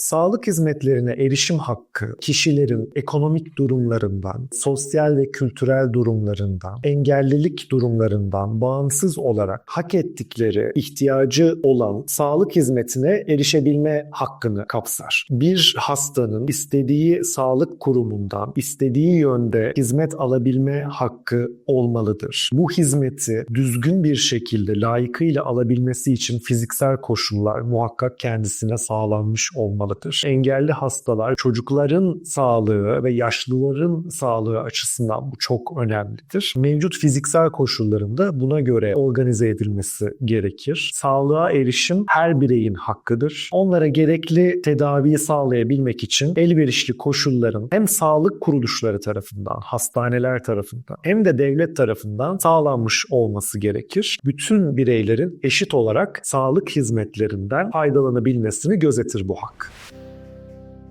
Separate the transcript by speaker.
Speaker 1: Sağlık hizmetlerine erişim hakkı kişilerin ekonomik durumlarından, sosyal ve kültürel durumlarından, engellilik durumlarından bağımsız olarak hak ettikleri ihtiyacı olan sağlık hizmetine erişebilme hakkını kapsar. Bir hastanın istediği sağlık kurumundan istediği yönde hizmet alabilme hakkı olmalıdır. Bu hizmeti düzgün bir şekilde layıkıyla alabilmesi için fiziksel koşullar muhakkak kendisine sağlanmış olmalıdır. Engelli hastalar, çocukların sağlığı ve yaşlıların sağlığı açısından bu çok önemlidir. Mevcut fiziksel koşullarında buna göre organize edilmesi gerekir. Sağlığa erişim her bireyin hakkıdır. Onlara gerekli tedaviyi sağlayabilmek için elverişli koşulların hem sağlık kuruluşları tarafından, hastaneler tarafından hem de devlet tarafından sağlanmış olması gerekir. Bütün bireylerin eşit olarak sağlık hizmetlerinden faydalanabilmesini gözetir bu hak.